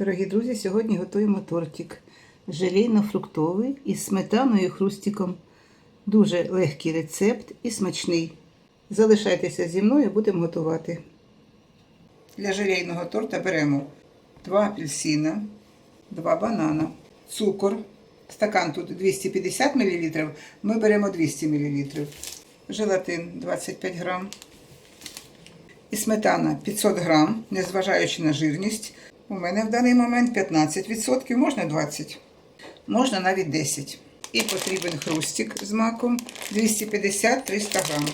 Дорогі друзі, сьогодні готуємо тортик желейно-фруктовий із сметаною і хрустиком. Дуже легкий рецепт і смачний. Залишайтеся зі мною, будемо готувати. Для желейного торта беремо 2 апельсина, 2 банана, цукор. Стакан тут 250 мл, ми беремо 200 мл. Желатин 25 грам. І сметана 500 грам, незважаючи на жирність. У мене в даний момент 15%, можна 20%, можна навіть 10%. І потрібен хрустик з маком 250-300 грам.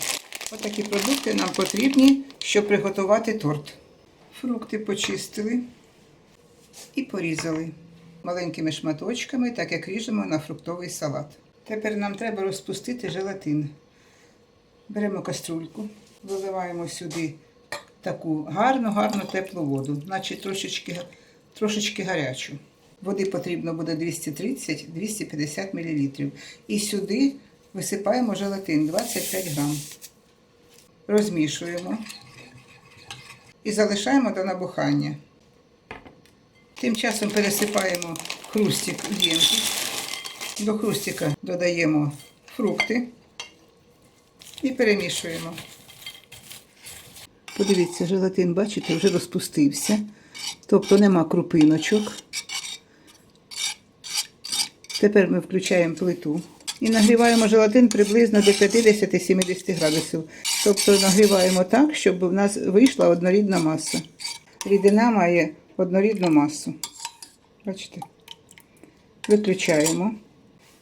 Ось такі продукти нам потрібні, щоб приготувати торт. Фрукти почистили і порізали маленькими шматочками, так як ріжемо на фруктовий салат. Тепер нам треба розпустити желатин. Беремо каструльку, виливаємо сюди таку гарну, гарну теплу воду, значить трошечки, трошечки гарячу. Води потрібно буде 230-250 мл. І сюди висипаємо желатин 25 грам. Розмішуємо і залишаємо до набухання. Тим часом пересипаємо хрустик в ємкість. До хрустика додаємо фрукти і перемішуємо. Подивіться, желатин, бачите, вже розпустився. Тобто нема крупиночок. Тепер ми включаємо плиту і нагріваємо желатин приблизно до 50-70 градусів. Тобто нагріваємо так, щоб у нас вийшла однорідна маса. Рідина має однорідну масу. Бачите? Виключаємо.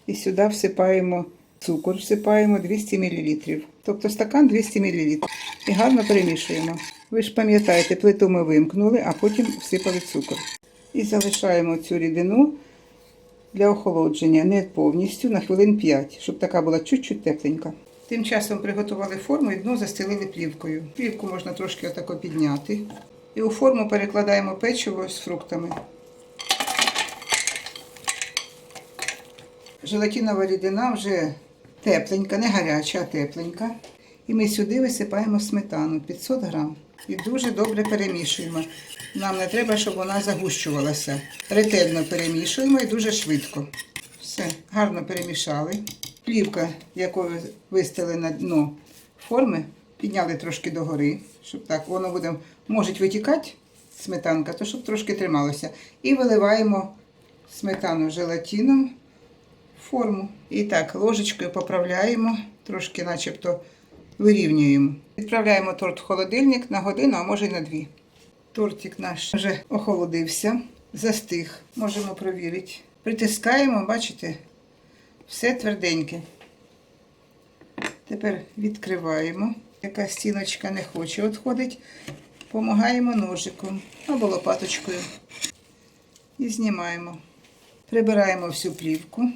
І сюди всипаємо цукор, всипаємо 200 мл. Тобто стакан 200 мл. І гарно перемішуємо. Ви ж пам'ятаєте, плиту ми вимкнули, а потім всипали цукор. І залишаємо цю рідину для охолодження не повністю на хвилин 5, щоб така була чуть-чуть тепленька. Тим часом приготували форму і дно застелили плівкою. Плівку можна трошки отако підняти. І у форму перекладаємо печиво з фруктами. Желатинова рідина вже тепленька, не гаряча, а тепленька. І ми сюди висипаємо сметану 500 грам. І дуже добре перемішуємо. Нам не треба, щоб вона загущувалася. Ретельно перемішуємо і дуже швидко. Все, гарно перемішали. Плівка, яку вистели на дно форми, підняли трошки догори, щоб так воно буде, може витікати сметанка, то щоб трошки трималося. І виливаємо сметану желатином в форму. І так, ложечкою поправляємо, трошки начебто вирівнюємо. Відправляємо торт в холодильник на годину, а може й на дві. Тортик наш вже охолодився, застиг, можемо провірити. Притискаємо, бачите, все тверденьке. Тепер відкриваємо. Яка стіночка не хоче відходить, помагаємо ножиком або лопаточкою. І знімаємо. Прибираємо всю плівку.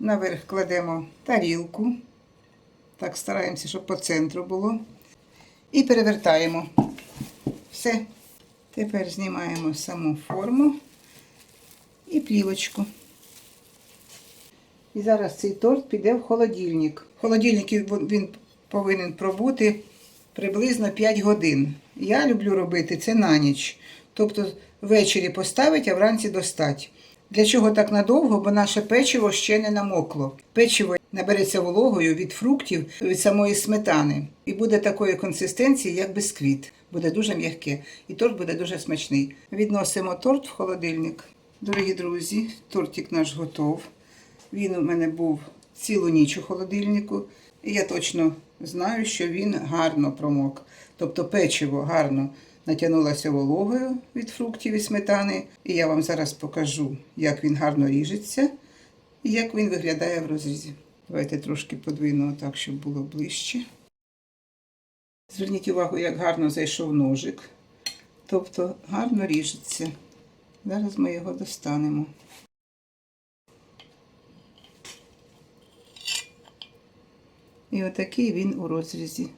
Наверх кладемо тарілку. Так, стараємося, щоб по центру було. І перевертаємо. Все. Тепер знімаємо саму форму і плівочку. І зараз цей торт піде в холодильник. В холодильнику він повинен пробути приблизно 5 годин. Я люблю робити це на ніч. Тобто ввечері поставити, а вранці достати. Для чого так надовго? Бо наше печиво ще не намокло. Печиво набереться вологою від фруктів, від самої сметани. І буде такої консистенції, як бисквіт. Буде дуже м'яке. І торт буде дуже смачний. Відносимо торт в холодильник. Дорогі друзі, тортик наш готов. Він у мене був цілу ніч у холодильнику. І я точно знаю, що він гарно промок. Тобто печиво гарно натягнулося вологою від фруктів і сметани. І я вам зараз покажу, як він гарно ріжеться і як він виглядає в розрізі. Давайте трошки подвину так, щоб було ближче. Зверніть увагу, як гарно зайшов ножик. Тобто гарно ріжеться. Зараз ми його достанемо. І отакий він у розрізі.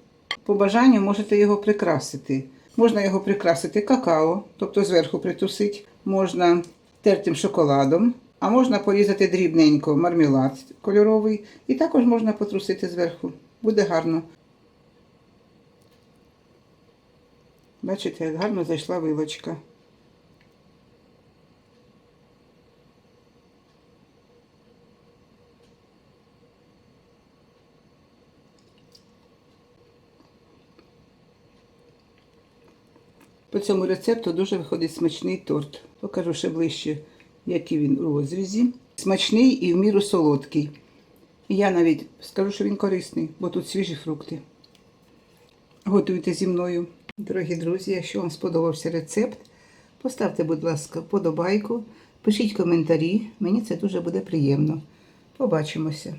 По бажанню можете його прикрасити. Можна його прикрасити какао, тобто зверху притусити, можна тертим шоколадом, а можна порізати дрібненько мармелад кольоровий, і також можна потрусити зверху. Буде гарно. Бачите, як гарно зайшла вилочка. По цьому рецепту дуже виходить смачний торт. Покажу ще ближче, який він у розрізі. Смачний і в міру солодкий. І я навіть скажу, що він корисний, бо тут свіжі фрукти. Готуйте зі мною. Дорогі друзі, якщо вам сподобався рецепт, поставте, будь ласка, вподобайку, пишіть коментарі. Мені це дуже буде приємно. Побачимося.